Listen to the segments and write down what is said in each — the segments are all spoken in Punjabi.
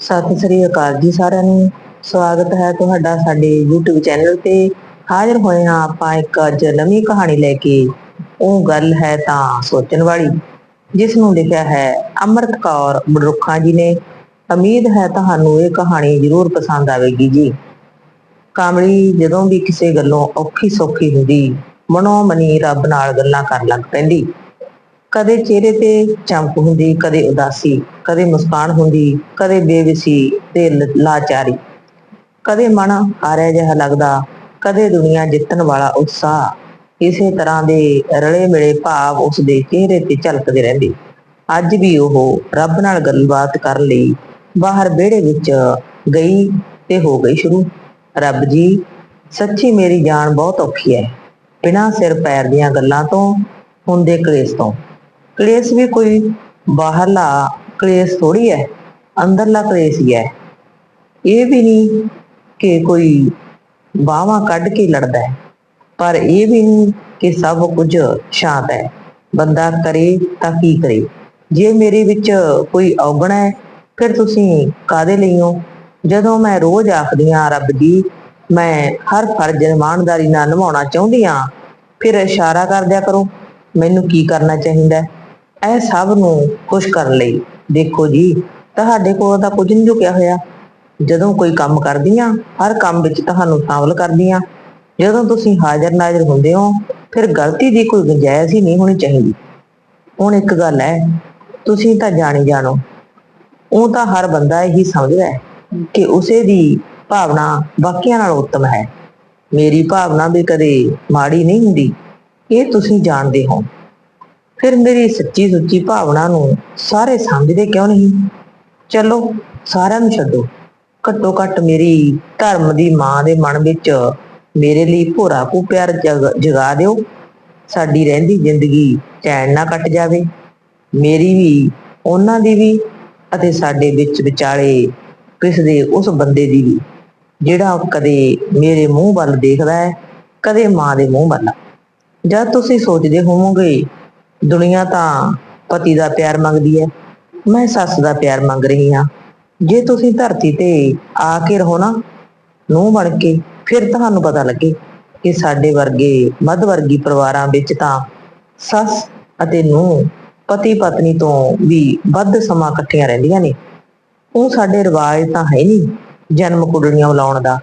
ਸਤਿ ਸ੍ਰੀ ਅਕਾਲ ਜੀ ਸਾਰਿਆਂ ਨੂੰ। ਸਵਾਗਤ ਹੈ ਤੁਹਾਡਾ ਸਾਡੇ YouTube ਚੈਨਲ ਤੇ। ਹਾਜ਼ਰ ਹੋਏ ਹਾਂ ਆਪਾਂ ਇੱਕ ਅੱਜ ਨਵੀਂ ਕਹਾਣੀ ਲੈ ਕੇ। ਉਹ ਗੱਲ ਹੈ ਤਾਂ ਸੋਚਣ ਵਾਲੀ, ਜਿਸ ਨੂੰ ਲਿਖਿਆ ਹੈ ਅਮਰਤ ਕੌਰ ਬੜਰੁੱਖਾਂ ਜੀ ਨੇ। ਉਮੀਦ ਹੈ ਤੁਹਾਨੂੰ ਇਹ ਕਹਾਣੀ ਜ਼ਰੂਰ ਪਸੰਦ ਆਵੇਗੀ ਜੀ। ਕਾਮਲੀ ਜਦੋਂ ਵੀ ਕਿਸੇ ਗੱਲੋਂ ਔਖੀ ਸੌਖੀ ਹੁੰਦੀ ਮਨੋ ਮਨੀ ਰੱਬ ਨਾਲ ਗੱਲਾਂ ਕਰਨ ਲੱਗ ਪੈਂਦੀ। ਕਦੇ ਚਿਹਰੇ ਤੇ ਚਮਕ ਹੁੰਦੀ, ਕਦੇ ਉਦਾਸੀ, ਕਦੇ ਮੁਸਕਾਨ ਹੁੰਦੀ, ਕਦੇ ਬੇਵਸੀ ਤੇ ਲਾਚਾਰੀ। ਕਦੇ ਮਨ ਹਾਰਿਆ ਜਿਹਾ ਲੱਗਦਾ, ਕਦੇ ਦੁਨੀਆ ਜਿੱਤਣ ਵਾਲਾ ਉਤਸ਼ਾਹ। ਇਸੇ ਤਰ੍ਹਾਂ ਦੇ ਰਲੇ ਮਿਲੇ ਭਾਵ ਉਸ ਦੇ ਚਿਹਰੇ ਤੇ ਝਲਕਦੇ ਰਹਿੰਦੇ। ਅੱਜ ਵੀ ਉਹ ਰੱਬ ਨਾਲ ਗੱਲਬਾਤ ਕਰਨ ਲਈ, ਬਾਹਰ ਵਿਹੜੇ ਵਿੱਚ ਗਈ ਤੇ ਹੋ ਗਈ ਸ਼ੁਰੂ। ਰੱਬ ਜੀ, ਸੱਚੀ ਮੇਰੀ ਜਾਨ ਬਹੁਤ ਔਖੀ ਹੈ। ਬਿਨਾਂ ਸਿਰ ਪੈਰ ਦੀਆਂ ਗੱਲਾਂ ਤੋਂ, ਹੁੰਦੇ ਕਲੇਸ਼ ਤੋਂ। ਕਲੇਸ਼ ਵੀ ਕੋਈ ਬਾਹਰਲਾ ਕਲੇਸ਼ ਥੋੜੀ ਹੈ, ਅੰਦਰਲਾ ਕਲੇਸ਼ ਹੀ ਹੈ। ਇਹ ਵੀ ਨਹੀਂ ਕਿ ਕੋਈ ਬਾਹਾਂ ਕੱਢ ਕੇ ਲੜਦਾ ਹੈ, ਪਰ ਇਹ ਵੀ ਨਹੀਂ ਕਿ ਸਭ ਕੁਝ ਸ਼ਾਂਤ ਹੈ। ਬੰਦਾ ਕਰੇ ਤਾਂ ਕੀ ਕਰੇ? ਜੇ ਮੇਰੇ ਵਿੱਚ ਕੋਈ ਔਗਣ ਹੈ, ਫਿਰ ਤੁਸੀਂ ਕਾਦੇ ਲਈ ਹੋ? ਜਦੋਂ ਮੈਂ ਰੋਜ਼ ਆਖਦੀ ਹਾਂ, ਰੱਬ ਜੀ, ਮੈਂ ਹਰ ਫਰਜ਼ ਇਮਾਨਦਾਰੀ ਨਾਲ ਨਿਭਾਉਣਾ ਚਾਹੁੰਦੀ ਹਾਂ, ਫਿਰ ਇਸ਼ਾਰਾ ਕਰਦਿਆ ਕਰੋ। ਮੈਨੂੰ ਕੀ ਕਰਨਾ ਚਾਹੀਦਾ ਹੈ? ਇਹ ਸਭ ਨੂੰ ਖੁਸ਼ ਕਰਨ ਲਈ। ਦੇਖੋ ਜੀ, ਤੁਹਾਡੇ ਕੋਲ ਤਾਂ ਕੁਝ ਨਹੀਂ ਝੁਕਿਆ ਹੋਇਆ। ਜਦੋਂ ਕੋਈ ਕੰਮ ਕਰਦੀ ਆ ਹਰ ਕੰਮ ਵਿੱਚ ਤੁਹਾਨੂੰ ਸ਼ਾਮਲ ਕਰਦੀ ਆ ਜਦੋਂ ਤੁਸੀਂ ਹਾਜ਼ਰ ਨਾਜ਼ਰ ਹੁੰਦੇ ਹੋ, ਫਿਰ ਗਲਤੀ ਦੀ ਕੋਈ ਗੁੰਜਾਇਸ਼ ਹੀ ਨਹੀਂ ਹੋਣੀ ਚਾਹੀਦੀ। ਹੁਣ ਇੱਕ ਗੱਲ ਹੈ, ਤੁਸੀਂ ਤਾਂ ਜਾਣੀ ਜਾਣੋ, ਉਹ ਤਾਂ ਹਰ ਬੰਦਾ ਇਹੀ ਸਮਝਦਾ ਹੈ ਕਿ ਉਸੇ ਦੀ ਭਾਵਨਾ ਬਾਕੀਆਂ ਨਾਲ ਉੱਤਮ ਹੈ। ਮੇਰੀ ਭਾਵਨਾ ਵੀ ਕਦੇ ਮਾੜੀ ਨਹੀਂ ਹੁੰਦੀ। ਇਹ ਤੁਸੀਂ ਜਾਣਦੇ ਹੋ। ਫਿਰ ਮੇਰੀ ਸੱਚੀ ਸੁੱਚੀ ਭਾਵਨਾ ਨੂੰ ਸਾਰੇ ਸਮਝਦੇ ਕਿਉਂ ਨਹੀਂ? ਚਲੋ, ਸਾਰਿਆਂ ਨੂੰ ਛੱਡੋ। ਘੱਟੋ ਘੱਟ ਮੇਰੀ ਧਰਮ ਦੀ ਮਾਂ ਦੇ ਮਨ ਵਿੱਚ ਮੇਰੇ ਲਈ ਭੋਰਾ ਕੋ ਪਿਆਰ ਜਗ- ਜਗਾ ਦਿਓ। ਸਾਡੀ ਰਹਿੰਦੀ ਜ਼ਿੰਦਗੀ ਚੈਨ ਨਾ ਕੱਟ ਜਾਵੇ। ਮੇਰੀ ਵੀ, ਉਹਨਾਂ ਦੀ ਵੀ ਅਤੇ ਸਾਡੇ ਵਿੱਚ ਵਿਚਾਲੇ ਕਿਸ ਦੇ ਉਸ ਬੰਦੇ ਦੀ ਵੀ। ਜਿਹੜਾ ਕਦੇ ਮੇਰੇ ਮੂੰਹ ਵੱਲ ਦੇਖਦਾ ਹੈ, ਕਦੇ ਮਾਂ ਦੇ ਮੂੰਹ ਵੱਲ। ਜਦ ਤੁਸੀਂ ਸੋਚਦੇ ਹੋਵੋਗੇ ਦੁਨੀਆ ਤਾਂ ਪਤੀ ਦਾ ਪਿਆਰ ਮੰਗਦੀ ਹੈ ਮੈਂ ਸੱਸ ਦਾ ਪਿਆਰ ਮੰਗ ਰਹੀ ਹਾਂ। ਜੇ ਤੁਸੀਂ ਧਰਤੀ ਤੇ ਆ ਕੇ ਰਹੋ ਨਾ ਨੂੰ ਬਣ ਕੇ ਫਿਰ ਤੁਹਾਨੂੰ ਪਤਾ ਲੱਗੇ ਕਿ ਸਾਡੇ ਵਰਗੇ ਮੱਧ ਵਰਗੀ ਪਰਿਵਾਰਾਂ ਵਿੱਚ ਤਾਂ ਸੱਸ ਅਤੇ ਨੂੰ ਪਤੀ ਪਤਨੀ ਤੋਂ ਵੀ ਵੱਧ ਸਮਾਂ ਇਕੱਠੀਆਂ ਰਹਿੰਦੀਆਂ ਨੇ। ਉਹ ਸਾਡੇ ਰਿਵਾਜ ਤਾਂ ਹੈ ਨਹੀਂ ਜਨਮ ਕੁੜੀਆਂ ਬੁਲਾਉਣ ਦਾ,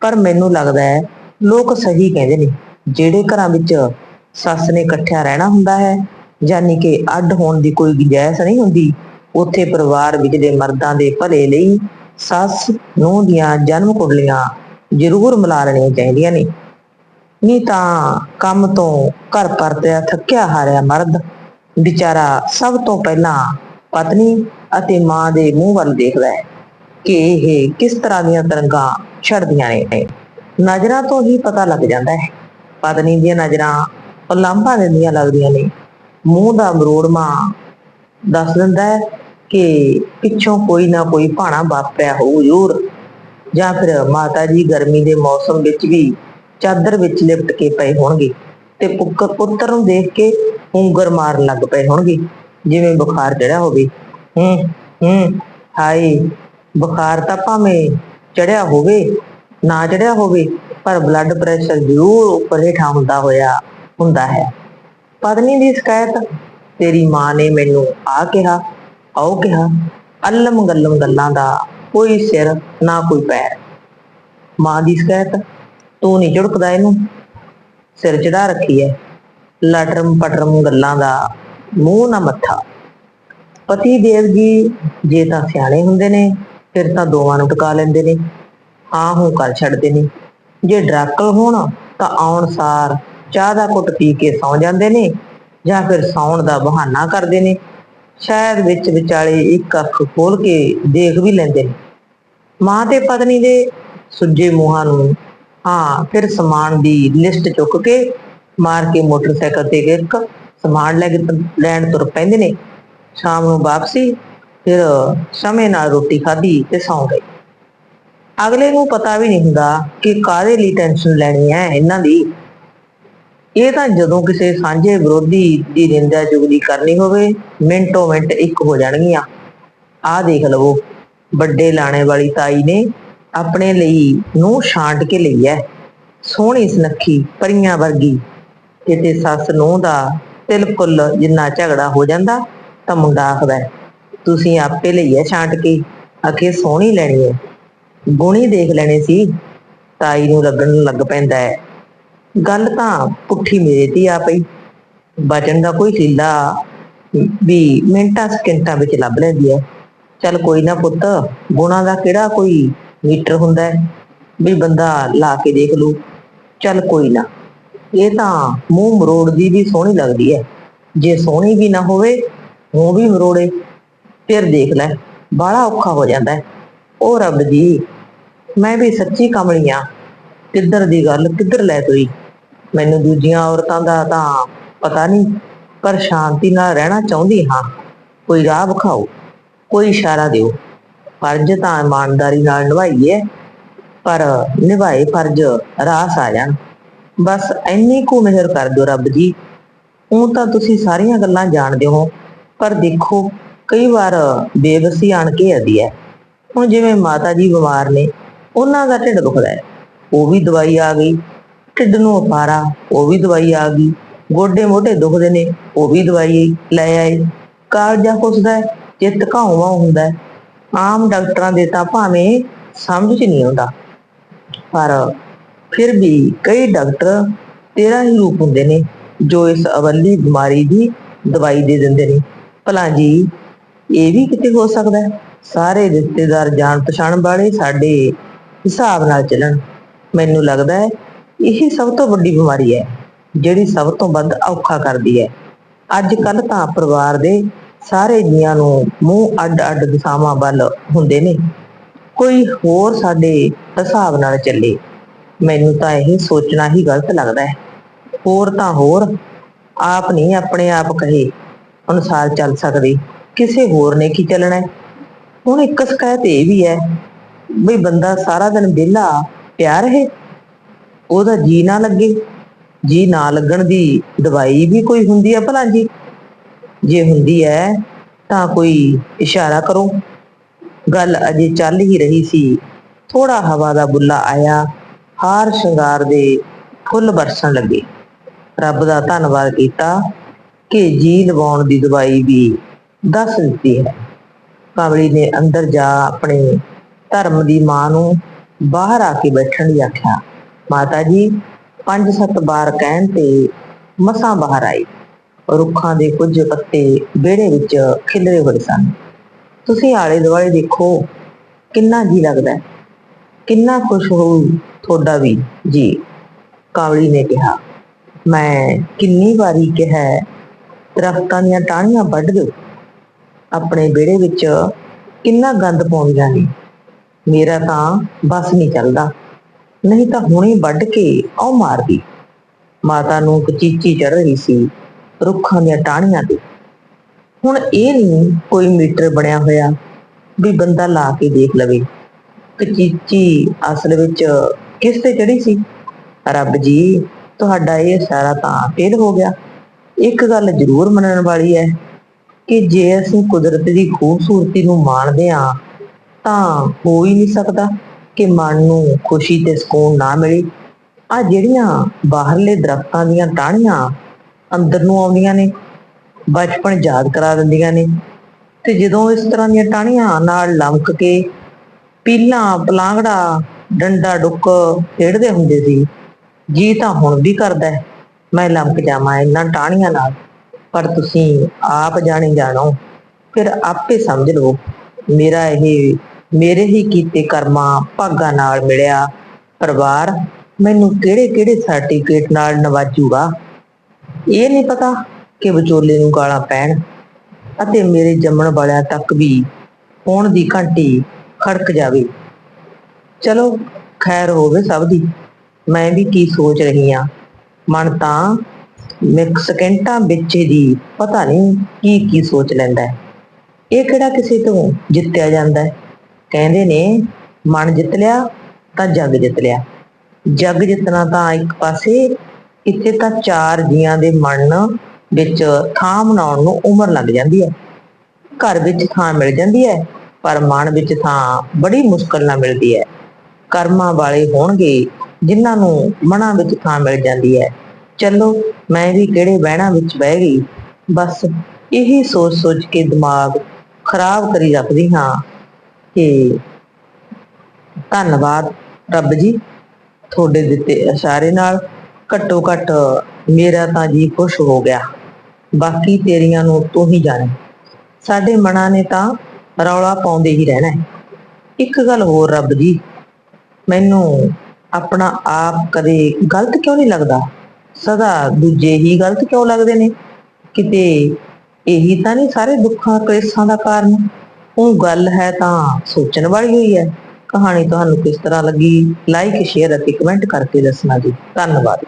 ਪਰ ਮੈਨੂੰ ਲੱਗਦਾ ਹੈ ਲੋਕ ਸਹੀ ਕਹਿੰਦੇ ਨੇ, ਜਿਹੜੇ ਘਰਾਂ ਵਿੱਚ ਸੱਸ ਨੇ ਇਕੱਠਿਆ ਰਹਿਣਾ ਹੁੰਦਾ ਹੈ ਯਾਨੀ ਕਿ ਅੱਡ ਹੋਣ ਦੀ ਕੋਈ ਗੁੰਜਾਇਸ਼ ਨਹੀਂ ਹੁੰਦੀ। ਉੱਥੇ ਪਰਿਵਾਰ ਵਿੱਚ ਦੇ ਮਰਦਾਂ ਦੇ ਭਲੇ ਲਈ ਸੱਸ ਨੂੰ ਦੀਆਂ ਜਨਮ ਕੁੰਡਲੀਆਂ ਜ਼ਰੂਰ ਮਿਲਾ ਲੈਣੀਆਂ ਚਾਹੀਦੀਆਂ ਨੇ। ਨਹੀਂ ਤਾਂ ਕੰਮ ਤੋਂ ਘਰ ਪਰਤਿਆ ਥੱਕਿਆ ਹਾਰਿਆ ਮਰਦ ਵਿਚਾਰਾ ਸਭ ਤੋਂ ਪਹਿਲਾਂ ਪਤਨੀ ਅਤੇ ਮਾਂ ਦੇ ਮੂੰਹ ਵੱਲ ਦੇਖਦਾ ਹੈ ਕਿ ਇਹ ਕਿਸ ਤਰ੍ਹਾਂ ਦੀਆਂ ਤਰੰਗਾਂ ਛੱਡਦੀਆਂ ਨੇ। ਨਜ਼ਰਾਂ ਤੋਂ ਹੀ ਪਤਾ ਲੱਗ ਜਾਂਦਾ ਹੈ। ਪਤਨੀ ਦੀਆਂ ਨਜ਼ਰਾਂ ਉਲਾਂਭਾ ਦਿੰਦੀਆਂ ਲੱਗਦੀਆਂ ਨੇ। ਮੂੰਹ ਦਾ ਮਰੋੜਮਾ ਦੱਸ ਦਿੰਦਾ ਹੈ ਕਿ ਪਿੱਛੋਂ ਕੋਈ ਨਾ ਕੋਈ ਭਾਣਾ ਵਾਪਰਿਆ ਹੋਊ ਜ਼ਰੂਰ। ਜਾਂ ਫਿਰ ਮਾਤਾ ਜੀ ਗਰਮੀ ਦੇ ਮੌਸਮ ਵਿੱਚ ਵੀ ਚਾਦਰ ਵਿੱਚ ਲਿਪਟ ਕੇ ਪਏ ਹੋਣਗੇ ਤੇ ਪੁੱਤਰ ਨੂੰ ਦੇਖ ਕੇ ਉਂਗਰ ਮਾਰਨ ਲੱਗ ਪਏ ਹੋਣਗੇ। ਜਿਵੇਂ ਬੁਖਾਰ ਚੜਿਆ ਹੋਵੇ। ਹੂੰ ਹੂੰ, ਹਾਏ, ਬੁਖਾਰ ਤਾਂ ਭਾਵੇਂ ਚੜਿਆ ਹੋਵੇ, ਨਾ ਚੜਿਆ ਹੋਵੇ, ਪਰ ਬਲੱਡ ਪ੍ਰੈਸ਼ਰ ਜ਼ਰੂਰ ਉੱਪਰ ਹੇਠਾਂ ਹੁੰਦਾ ਹੋਇਆ, ਹੁੰਦਾ ਹੈ। ਪਤਨੀ ਦੀ ਸ਼ਿਕਾਇਤ। ਤੇਰੀ ਮਾਂ ਨੇ ਮੈਨੂੰ ਆ ਕਿਹਾ, ਆਓ ਕਿਹਾ, ਅਲਮ ਗੱਲਮ ਗੱਲਾਂ ਦਾ ਕੋਈ ਸਿਰ ਨਾ ਕੋਈ ਪੈਰ। ਮਾਂ ਦੀ ਸ਼ਿਕਾਇਤ, ਤੂੰ ਨਹੀਂ ਝੁੜਕਦਾ ਇਹਨੂੰ। ਸਿਰ ਚੜਾ ਰੱਖੀ ਹੈ ਲਟਰਮ ਪਟਰਮ ਗੱਲਾਂ ਦਾ ਮੂੰਹ ਨਾ ਮੱਥਾ। ਪਤੀ ਦੇਵ ਜੀ, ਜੇ ਤਾਂ ਸਿਆਣੇ ਹੁੰਦੇ ਨੇ, ਫਿਰ ਤਾਂ ਦੋਵਾਂ ਨੂੰ ਟਿਕਾ ਲੈਂਦੇ ਨੇ। ਹਾਂ ਹੂੰ ਕਰ ਛੱਡਦੇ ਨੇ। ਜੇ ਡਰਾਕਲ ਹੋਣ, ਤਾਂ ਆਉਣ ਸਾਰ ਚਾਹ ਦਾ ਘੁੱਟ ਪੀ ਕੇ ਸੌਂ ਜਾਂਦੇ ਨੇ ਜਾਂ ਫਿਰ ਸੌਣ ਦਾ ਬਹਾਨਾ ਕਰਦੇ ਨੇ। ਸ਼ਾਇਦ ਵਿੱਚ ਵਿਚਾਲੇ ਇੱਕ ਅੱਖ ਖੋਲ ਕੇ ਦੇਖ ਵੀ ਲੈਂਦੇ ਨੇ। ਮਾਂ ਤੇ ਪਤਨੀ ਦੇ ਸੁੱਜੇ ਮੂੰਹਾਂ ਨੂੰ ਹਾਂ, ਫਿਰ ਸਮਾਨ ਦੀ ਲਿਸਟ ਚੁੱਕ ਕੇ ਮਾਰ ਕੇ ਮੋਟਰਸਾਈਕਲ ਤੇ ਇੱਕ ਸਮਾਨ ਲੈ ਕੇ ਲੈਣ ਤੁਰ ਪੈਂਦੇ ਨੇ। ਸ਼ਾਮ ਨੂੰ ਵਾਪਸੀ, ਫਿਰ ਸਮੇਂ ਨਾਲ ਰੋਟੀ ਖਾਧੀ ਤੇ ਸੌਂ ਗਏ। ਅਗਲੇ ਨੂੰ ਪਤਾ ਵੀ ਨਹੀਂ ਹੁੰਦਾ ਕਿ ਕਾਹਦੇ ਲਈ ਟੈਨਸ਼ਨ ਲੈਣੀ ਹੈ ਇਹਨਾਂ ਦੀ। ਇਹ ਤਾਂ ਜਦੋਂ ਕਿਸੇ ਸਾਂਝੇ ਵਿਰੋਧੀ ਦੀ ਨਿੰਦਾ ਜੁਗਦੀ ਕਰਨੀ ਹੋਵੇ, ਮਿੰਟੋ ਮਿੰਟ ਇੱਕ ਹੋ ਜਾਣਗੀਆਂ। ਆਹ ਦੇਖ ਲਵੋ, ਵੱਡੇ ਲਾਣੇ ਵਾਲੀ ਤਾਈ ਨੇ ਆਪਣੇ ਲਈ ਨੂੰ ਛਾਂਟ ਕੇ ਲਈ ਐ। ਸੋਹਣੀ ਸੁਨੱਖੀ, ਪਰੀਆਂ ਵਰਗੀ। ਕਿਤੇ ਸੱਸ ਨੂੰ ਦਾ ਤਿਲਕੁਲ ਜਿੰਨਾ ਝਗੜਾ ਹੋ ਜਾਂਦਾ, ਤਾਂ ਮੁੰਡਾ ਆਖਦਾ, ਤੁਸੀਂ ਆਪੇ ਲਈ ਐ ਛਾਂਟ ਕੇ, ਅਖੇ ਸੋਹਣੀ ਲੈਣੀ ਐ। ਗੁਣੀ ਦੇਖ ਲੈਣੇ ਸੀ, ਤਾਈ ਨੂੰ ਲੱਗਣ ਲੱਗ ਪੈਂਦਾ ਹੈ ਗੱਲ ਤਾਂ ਪੁੱਠੀ ਮੇਰੇ ਤੇ ਆ ਪਈ ਬਚਨ ਦਾ ਕੋਈ ਹੀਲਾ ਵੀ ਮਿੰਟਾਂ ਸਕਿੰਟਾਂ ਵਿੱਚ ਲੱਭ ਲੈਂਦੀ ਹੈ ਚੱਲ ਕੋਈ ਨਾ ਪੁੱਤ, ਗੁਣਾ ਦਾ ਕਿਹੜਾ ਕੋਈ ਮੀਟਰ ਹੁੰਦਾ ਹੈ? ਵੀ ਬੰਦਾ ਲਾ ਕੇ ਦੇਖ ਲੂ। ਚੱਲ ਕੋਈ ਨਾ, ਇਹ ਤਾਂ ਮੂੰਹ ਮਰੋੜ ਦੀ ਵੀ ਸੋਹਣੀ ਲੱਗਦੀ ਹੈ। ਜੇ ਸੋਹਣੀ ਵੀ ਨਾ ਹੋਵੇ, ਮੂੰਹ ਵੀ ਮਰੋੜੇ, ਫਿਰ ਦੇਖ ਲੈ, ਬਾਹਲਾ ਔਖਾ ਹੋ ਜਾਂਦਾ ਉਹ ਰੱਬ ਜੀ, ਮੈਂ ਵੀ ਸੱਚੀ ਕਮਲੀ ਆਂ ਕਿੱਧਰ ਦੀ ਗੱਲ, ਕਿੱਧਰ ਲੈ ਤੋਈ ਮੈਨੂੰ ਦੂਜੀਆਂ ਔਰਤਾਂ ਦਾ ਤਾਂ ਪਤਾ ਨਹੀਂ, ਪਰ ਸ਼ਾਂਤੀ ਨਾਲ ਰਹਿਣਾ ਚਾਹੁੰਦੀ ਹਾਂ। ਕੋਈ ਰਾਹ ਵਿਖਾਓ, ਕੋਈ ਇਸ਼ਾਰਾ ਦਿਓ। ਫਰਜ਼ ਤਾਂ ਇਮਾਨਦਾਰੀ ਨਾਲ ਨਿਭਾਈਏ, ਪਰ ਨਿਭਾਏ ਫਰਜ਼ ਰਾਸ ਆ ਜਾਣ। ਬਸ ਇੰਨੀ ਕੁ ਮਿਹਰ ਕਰ ਦਿਓ ਰੱਬ ਜੀ। ਉਹ ਤਾਂ ਤੁਸੀਂ ਸਾਰੀਆਂ ਗੱਲਾਂ ਜਾਣਦੇ ਹੋ, ਪਰ ਦੇਖੋ, ਕਈ ਵਾਰ ਬੇਵਸੀ ਆਣ ਕੇ ਆਦੀ ਹੈ। ਹੁਣ ਜਿਵੇਂ ਮਾਤਾ ਜੀ ਬਿਮਾਰ ਨੇ, ਉਹਨਾਂ ਦਾ ਢਿੱਡ ਦੁਖਦਾ ਹੈ। ਉਹ ਵੀ ਦਵਾਈ ਆ ਗਈ। ਢਿੱਡ ਨੂੰ ਅਪਾਰਾ ਉਹ ਵੀ ਦਵਾਈ ਆ ਗਈ। ਗੋਡੇ ਮੋਢੇ ਦੁਖਦੇ ਨੇ, ਉਹ ਵੀ ਦਵਾਈ ਲੈ ਆਏ। ਕਾਲਜਾ ਖੁੱਸਦਾ ਚਿੱਤ ਘਾਉਵਾ ਹੁੰਦਾ ਆਮ ਡਾਕਟਰਾਂ ਦੇ ਤਾਂ ਭਾਵੇਂ ਸਮਝ 'ਚ ਨਹੀਂ ਆਉਂਦਾ। ਪਰ ਫਿਰ ਵੀ ਕਈ ਡਾਕਟਰ ਤੇਰਾ ਹੀ ਰੂਪ ਹੁੰਦੇ ਨੇ, ਜੋ ਇਸ ਅਵੱਲੀ ਬਿਮਾਰੀ ਦੀ ਦਵਾਈ ਦੇ ਦਿੰਦੇ ਨੇ। ਭਲਾ ਜੀ, ਇਹ ਵੀ ਕਿਤੇ ਹੋ ਸਕਦਾ ਸਾਰੇ ਰਿਸ਼ਤੇਦਾਰ ਜਾਣ ਪਛਾਣ ਵਾਲੇ ਸਾਡੇ ਹਿਸਾਬ ਨਾਲ ਚੱਲਣ। ਮੈਨੂੰ ਲੱਗਦਾ ਹੈ ਇਹ ਸਭ ਤੋਂ ਵੱਡੀ ਬਿਮਾਰੀ ਹੈ, ਜਿਹੜੀ ਸਭ ਤੋਂ ਵੱਧ ਔਖਾ ਕਰਦੀ ਹੈ। ਅੱਜ ਕੱਲ ਤਾਂ ਪਰਿਵਾਰ ਦੇ ਸਾਰੇ ਜੀਆਂ ਨੂੰ ਮੂੰਹ ਅੱਡ-ਅੱਡ ਦਿਸ਼ਾਵਾਂ ਵੱਲ ਹੁੰਦੇ ਨੇ। ਕੋਈ ਹੋਰ ਸਾਡੇ ਹਿਸਾਬ ਨਾਲ ਚੱਲੇ, ਮੈਨੂੰ ਤਾਂ ਇਹ ਸੋਚਣਾ ਹੀ ਗਲਤ ਲੱਗਦਾ ਹੈ। ਹੋਰ ਤਾਂ ਹੋਰ, ਆਪ ਨਹੀਂ ਆਪਣੇ ਆਪ ਕਹੇ ਅਨੁਸਾਰ ਚੱਲ ਸਕਦੇ, ਕਿਸੇ ਹੋਰ ਨੇ ਕੀ ਚੱਲਣਾ ਹੈ? ਹੁਣ ਇੱਕ ਸ਼ਿਕਾਇਤ ਇਹ ਵੀ ਹੈ ਵੀ ਬੰਦਾ ਸਾਰਾ ਦਿਨ ਵਿਹਲਾ ਪਿਆ ਰਹੇ ਉਹਦਾ ਜੀ ਨਾ ਲੱਗੇ। ਜੀ ਨਾ ਲੱਗਣ ਦੀ ਦਵਾਈ ਵੀ ਕੋਈ ਹੁੰਦੀ ਹੈ ਭਲਾ ਜੀ। ਜੇ ਹੁੰਦੀ ਹੈ ਤਾਂ ਕੋਈ ਇਸ਼ਾਰਾ ਕਰੋ। ਗੱਲ ਅਜੇ ਚੱਲ ਹੀ ਰਹੀ ਸੀ। ਥੋੜਾ ਹਵਾ ਦਾ ਬੁੱਲਾ ਆਇਆ। ਹਾਰ ਸ਼ਿੰਗਾਰ ਦੇ ਫੁੱਲ ਬਰਸਣ ਲੱਗੇ। ਰੱਬ ਦਾ ਧੰਨਵਾਦ ਕੀਤਾ ਕਿ ਜੀ ਲਵਾਉਣ ਦੀ ਦਵਾਈ ਵੀ ਦੱਸ ਦਿੱਤੀ ਹੈ। ਕਮਲੀ ਨੇ ਅੰਦਰ ਜਾ ਆਪਣੇ ਧਰਮ ਦੀ ਮਾਂ ਨੂੰ ਬਾਹਰ ਆ ਕੇ ਬੈਠਣ ਲਈ ਆਖਿਆ। ਮਾਤਾ ਜੀ ਪੰਜ ਸੱਤ ਵਾਰ ਕਹਿਣ ਤੇ ਮਸਾਂ ਬਾਹਰ ਆਈ ਰੁੱਖਾਂ ਦੇ ਕੁਝ ਪੱਤੇ ਵਿਹੜੇ ਵਿੱਚ ਖਿਲਰੇ ਹੋਏ ਸਨ। ਤੁਸੀਂ ਆਲੇ ਦੁਆਲੇ ਦੇਖੋ ਕਿੰਨਾ ਜੀ ਲੱਗਦਾ ਕਿੰਨਾ ਖੁਸ਼ ਹੋਊ ਤੁਹਾਡਾ ਵੀ ਜੀ। ਕਾਵਲੀ ਨੇ ਕਿਹਾ ਮੈਂ ਕਿੰਨੀ ਵਾਰੀ ਕਿਹਾ ਹੈ, ਦਰਖਤਾਂ ਦੀਆਂ ਟਾਹਣੀਆਂ ਵੱਢ ਦਿਓ। ਆਪਣੇ ਵਿਹੜੇ ਵਿੱਚ ਕਿੰਨਾ ਗੰਦ ਪਾਉਂਦੀਆਂ ਨੇ ਮੇਰਾ ਤਾਂ ਬਸ ਨਹੀਂ ਚੱਲਦਾ। ਨਹੀਂ ਤਾਂ ਹੁਣੇ ਵੱਢ ਕੇ ਆਉ ਮਾਰਦੀ ਮਾਤਾ ਨੂੰ ਕਚੀਚੀ ਚੜ ਰਹੀ ਸੀ ਰੁੱਖਾਂ ਦੀਆਂ ਟਾਹਣੀਆਂ ਤੇ। ਹੁਣ ਇਹ ਨਹੀਂ ਕੋਈ ਮੀਟਰ ਬਣਿਆ ਹੋਇਆ ਵੀ ਬੰਦਾ ਲਾ ਕੇ ਦੇਖ ਲਵੇ। ਕਚੀਚੀ ਅਸਲ ਵਿੱਚ ਕਿਸ ਤੇ ਚੜੀ ਸੀ? ਰੱਬ ਜੀ, ਤੁਹਾਡਾ ਇਹ ਸਾਰਾ ਤਾਂ ਫੇਲ ਹੋ ਗਿਆ। ਇੱਕ ਗੱਲ ਜ਼ਰੂਰ ਮੰਨਣ ਵਾਲੀ ਹੈ ਕਿ ਜੇ ਅਸੀਂ ਕੁਦਰਤ ਦੀ ਖੂਬਸੂਰਤੀ ਨੂੰ ਮਾਣਦੇ ਹਾਂ, ਤਾਂ ਹੋ ਹੀ ਨਹੀਂ ਸਕਦਾ। ਕਿ ਮਨ ਨੂੰ ਖੁਸ਼ੀ ਤੇ ਸਕੂਨ ਨਾ ਮਿਲੇ। ਆ ਜਿਹੜੀਆਂ ਬਾਹਰਲੇ ਦਰਖਤਾਂ ਦੀਆਂ ਟਾਹਣੀਆਂ ਅੰਦਰ ਨੂੰ ਆਉਂਦੀਆਂ ਨੇ, ਬਚਪਨ ਯਾਦ ਕਰਾ ਦਿੰਦੀਆਂ ਨੇ ਤੇ ਜਦੋਂ ਇਸ ਤਰ੍ਹਾਂ ਦੀਆਂ ਟਾਹਣੀਆਂ ਨਾਲ ਲਮਕ ਕੇ ਪੀਲਾਂ, ਪਲਾਂਗੜਾ, ਡੰਡਾ, ਡੁੱਕ ਖੇਡਦੇ ਹੁੰਦੇ ਸੀ, ਜੀ ਤਾਂ ਹੁਣ ਵੀ ਕਰਦਾ ਹੈ, ਮੈਂ ਲਮਕ ਜਾਵਾਂ ਇਹਨਾਂ ਟਾਹਣੀਆਂ ਨਾਲ, ਪਰ ਤੁਸੀਂ ਆਪ ਜਾਣੇ ਜਾਣੋ, ਫਿਰ ਆਪੇ ਸਮਝ ਲਓ ਮੇਰਾ ਇਹ ਮੇਰੇ ਹੀ ਕੀਤੇ ਕਰਮਾਂ ਭਾਗਾਂ ਨਾਲ ਮਿਲਿਆ। ਪਰਿਵਾਰ ਮੈਨੂੰ ਕਿਹੜੇ ਕਿਹੜੇ ਸਰਟੀਫਿਕੇਟ ਨਾਲ ਨਵਾਜੂਗਾ? ਇਹ ਨਹੀਂ ਪਤਾ ਕਿ ਵਿਚੋਲੇ ਨੂੰ ਗਾਲਾਂ ਪੈਣ ਅਤੇ ਮੇਰੇ ਜੰਮਣ ਵਾਲਿਆਂ ਤੱਕ ਵੀ ਹੋਣ ਦੀ ਘੰਟੀ ਖੜਕ ਜਾਵੇ। ਚਲੋ, ਖੈਰ ਹੋਵੇ ਸਭ ਦੀ, ਮੈਂ ਵੀ ਕੀ ਸੋਚ ਰਹੀ ਆ ਮਨ ਤਾਂ ਮਿਕ ਸਕਿੰਟਾਂ ਵਿੱਚ ਦੀ ਪਤਾ ਨਹੀਂ ਕੀ ਕੀ ਸੋਚ ਲੈਂਦਾ ਇਹ ਕਿਹੜਾ ਕਿਸੇ ਤੋਂ ਜਿੱਤਿਆ ਜਾਂਦਾ ਹੈ? ਕਹਿੰਦੇ ਨੇ, ਮਨ ਜਿੱਤ ਲਿਆ ਤਾਂ ਜੱਗ ਜਿੱਤ ਲਿਆ। ਜੱਗ ਜਿੱਤਣਾ ਤਾਂ ਇੱਕ ਪਾਸੇ, ਇੱਥੇ ਤਾਂ ਚਾਰ ਜੀਆਂ ਦੇ ਮਨ ਵਿੱਚ ਥਾਂ ਬਣਾਉਣ ਨੂੰ ਉਮਰ ਲੱਗ ਜਾਂਦੀ ਹੈ। ਘਰ ਵਿੱਚ ਥਾਂ ਮਿਲ ਜਾਂਦੀ ਹੈ, ਪਰ ਮਨ ਵਿੱਚ ਥਾਂ ਬੜੀ ਮੁਸ਼ਕਲ ਨਾਲ ਮਿਲਦੀ ਹੈ। ਕਰਮਾਂ ਵਾਲੇ ਹੋਣਗੇ, ਜਿਨ੍ਹਾਂ ਨੂੰ ਮਨਾਂ ਵਿੱਚ ਥਾਂ ਮਿਲ ਜਾਂਦੀ ਹੈ। ਚਲੋ, ਮੈਂ ਵੀ ਕਿਹੜੇ ਬਹਿਣਾ ਵਿੱਚ ਬਹਿ ਗਈ। ਬਸ ਇਹੀ ਸੋਚ ਸੋਚ ਕੇ ਦਿਮਾਗ ਖਰਾਬ ਕਰੀ ਰੱਖਦੀ ਹਾਂ। ਕਿ ਧੰਨਵਾਦ ਰੱਬ ਜੀ ਤੁਹਾਡੇ ਦਿੱਤੇ ਇਸ਼ਾਰੇ ਨਾਲ। ਘੱਟੋ ਘੱਟ ਮੇਰਾ ਤਾਂ ਜੀ ਖੁਸ਼ ਹੋ ਗਿਆ। ਬਾਕੀ ਤੇਰੀਆਂ ਨੂੰ ਤੂੰ ਹੀ ਜਾਣੇ। ਸਾਡੇ ਮਨਾਂ ਨੇ ਤਾਂ ਰੌਲਾ ਪਾਉਂਦੇ ਹੀ ਰਹਿਣਾ ਇੱਕ ਗੱਲ ਹੋਰ ਰੱਬ ਜੀ, ਮੈਨੂੰ ਆਪਣਾ ਆਪ ਕਦੇ ਗਲਤ ਕਿਉਂ ਨਹੀਂ ਲੱਗਦਾ? ਸਦਾ ਦੂਜੇ ਹੀ ਗਲਤ ਕਿਉਂ ਲੱਗਦੇ ਨੇ? ਕਿਤੇ ਇਹੀ ਤਾਂ ਨਹੀਂ ਸਾਰੇ ਦੁੱਖਾਂ ਕਲੇਸ਼ਾਂ ਦਾ ਕਾਰਨ? ਉਹ ਗੱਲ ਹੈ ਤਾਂ ਸੋਚਣ ਵਾਲੀ ਹੋਈ ਹੈ। ਕਹਾਣੀ ਤੁਹਾਨੂੰ ਕਿਸ ਤਰ੍ਹਾਂ ਲੱਗੀ? ਲਾਈਕ ਸ਼ੇਅਰ ਅਤੇ ਕਮੈਂਟ ਕਰਕੇ ਦੱਸਣਾ ਜੀ। ਧੰਨਵਾਦ।